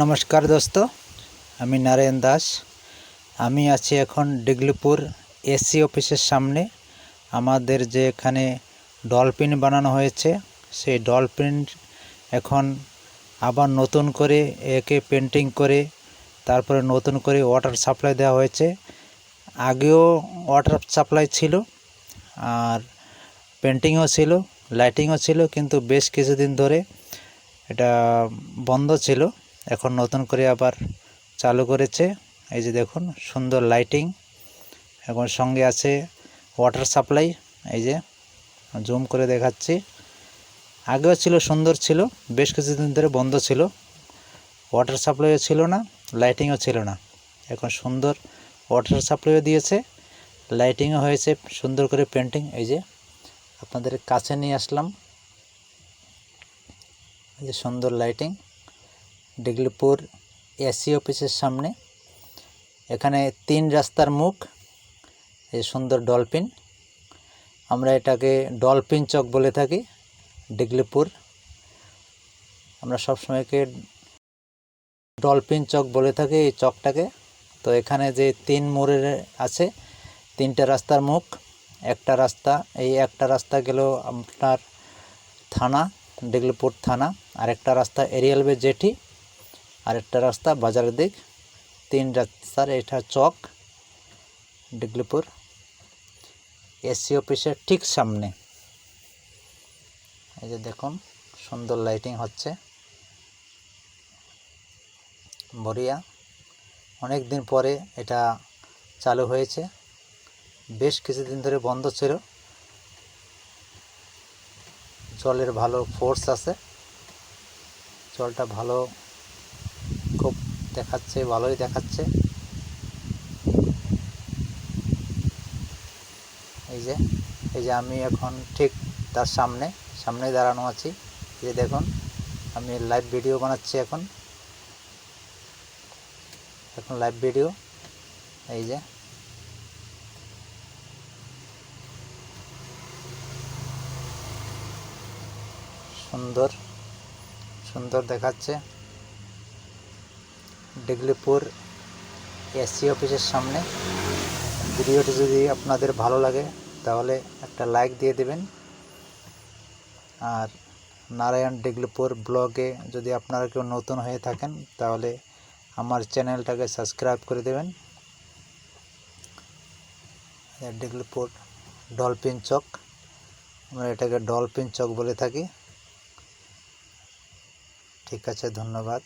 নমস্কার দোস্ত, আমি নারায়ণ দাস। আমি আছি এখন ডিগলিপুর এসি অফিসের সামনে। আমাদের যে এখানে ডলফিন বানানো হয়েছে, সেই ডলফিন এখন আবার নতুন করে একে পেন্টিং করে, তারপরে নতুন করে ওয়াটার সাপ্লাই দেওয়া হয়েছে। আগেও ওয়াটার সাপ্লাই ছিল, আর পেন্টিংও ছিল লাইটিংও ছিল, কিন্তু বেশ কিছুদিন ধরে এটা বন্ধ ছিল। এখন নতুন করে আবার চালু করেছে। এই যে দেখুন, সুন্দর লাইটিং এখন সঙ্গে আছে ওয়াটার সাপ্লাই এই যে জুম করে দেখাচ্ছি। আগেও ছিল, সুন্দর ছিল, বেশ কিছুদিন ধরে বন্ধ ছিল। ওয়াটার সাপ্লাইও ছিল না লাইটিংও ছিল না। এখন সুন্দর ওয়াটার সাপ্লাইও দিয়েছে। লাইটিংও হয়েছে, সুন্দর করে পেন্টিং এই যে আপনাদের কাছে নিয়ে আসলাম। এই যে সুন্দর লাইটিং ডিগলিপুর এসি অফিসের সামনে। এখানে তিন রাস্তার মুখ এই সুন্দর ডলফিন। আমরা এটাকে ডলফিন চক বলে থাকি, ডিগলিপুর। আমরা সবসময়কে ডলফিন চক বলে থাকি এই চকটাকে। তো এখানে যে তিন মোড়ের আছে, তিনটা রাস্তার মুখ, একটা রাস্তা, এই একটা রাস্তা গেল আপনার থানা, ডিগলিপুর থানা। আর একটা রাস্তা এরিয়ালবে জেটি আরেকটা রাস্তা, বাজারের দিক। তিন রাস্তার এটা চক, ডিগলিপুর। এসি অফিসের ঠিক সামনে। এই যে দেখুন, সুন্দর লাইটিং হচ্ছে। বরিয়া অনেক দিন পরে এটা চালু হয়েছে। বেশ কিছুদিন ধরে বন্ধ ছিল। জলের ভালো ফোর্স আছে। জলটা ভালো দেখাচ্ছে, ভালোই দেখাচ্ছে। এই যে এই যে আমি এখন ঠিক তার সামনে সামনে দাঁড়ানো আছি। এই যে দেখুন, আমি লাইভ ভিডিও বানাচ্ছি এখন। এখন লাইভ ভিডিও এই যে। সুন্দর সুন্দর দেখাচ্ছে। ডিগলিপুর এসসি অফিসের সামনে। ভিডিওটি যদি আপনাদের ভালো লাগে, তাহলে একটা লাইক দিয়ে দেবেন। আর নারায়ণ ডিগলিপুর ব্লগে যদি আপনারা কেউ নতুন হয়ে থাকেন, তাহলে আমার চ্যানেলটাকে সাবস্ক্রাইব করে দেবেন। ডিগলিপুর ডলফিন চক। আমরা এটাকে ডলফিন চক বলে থাকি। ঠিক আছে, ধন্যবাদ।